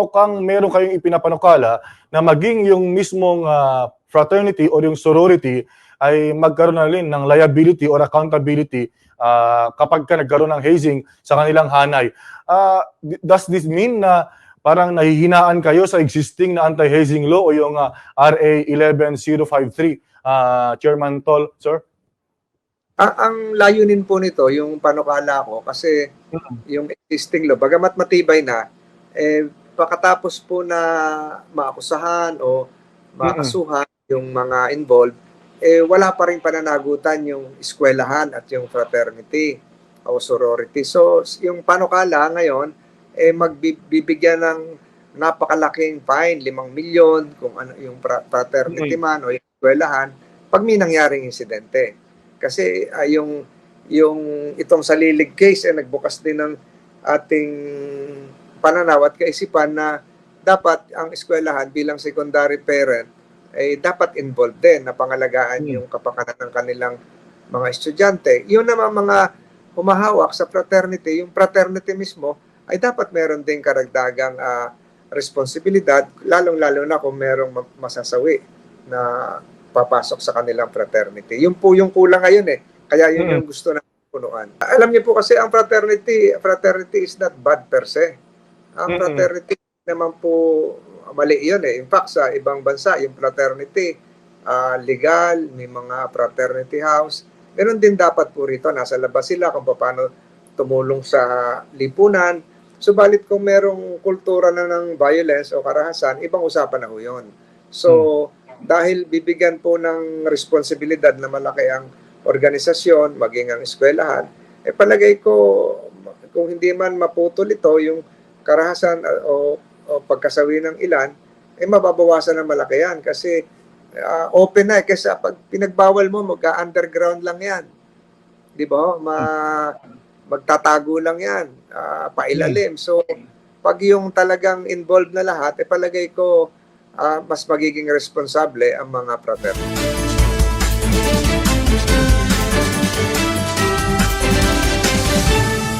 mukhang meron kayong ipinapanukala na maging yung mismong ah, fraternity or yung sorority ay magkaroon na rin ng liability or accountability ah, kapag ka nagkaroon ng hazing sa kanilang hanay. D- does this mean na parang nahihinaan kayo sa existing na anti-hazing law o yung ah, RA 11053, ah, Chairman Tol, sir? Ang, ang layunin po nito, yung panukala ko, kasi yung existing law, bagamat matibay na, eh, pagkatapos po na maakusahan o makasuhan yung mga involved, eh, wala pa rin pananagutan yung eskwelahan at yung fraternity o sorority. So, yung panukala ngayon, eh, magbibigyan ng napakalaking fine, limang milyon, kung ano yung fra- fraternity man o yung eskwelahan, pag may nangyaring insidente. Kasi ah, yung yung itong salilig case ay nagbukas din ng ating pananaw at kaisipan na dapat ang eskwelahan bilang secondary parent ay dapat involved din na pangalagaan Hmm. yung kapakanan ng kanilang mga estudyante. Yun naman mga humahawak sa fraternity, yung fraternity mismo ay dapat meron din karagdagang ah, responsibilidad, lalong-lalo na kung merong ma- masasawi na papasok sa kanilang fraternity. Yun po yung kulang ngayon eh. Kaya yun Mm. yung gusto na punuan. Alam niyo po kasi ang fraternity, fraternity is not bad per se. Ang fraternity naman po mali yun eh. In fact, sa ibang bansa, yung fraternity ah, legal, may mga fraternity house. Meron din dapat po rito, nasa labas sila kung paano tumulong sa lipunan. Subalit kung merong kultura na ng violence o karahasan, ibang usapan na ho yun. So, dahil bibigyan po ng responsibilidad na malaki ang organisasyon, maging ang eskwelahan, eh palagay ko, kung hindi man maputol ito, yung karahasan uh, o, o pagkasawi ng ilan, eh mababawasan ng malaki yan kasi uh, open na eh. Kasi pag pinagbawal mo, mag-underground lang yan. Di ba? Ma, magtatago lang yan, ah, pailalim. So, pag yung talagang involved na lahat, eh palagay ko, ah, mas magiging responsable ang mga fraternity.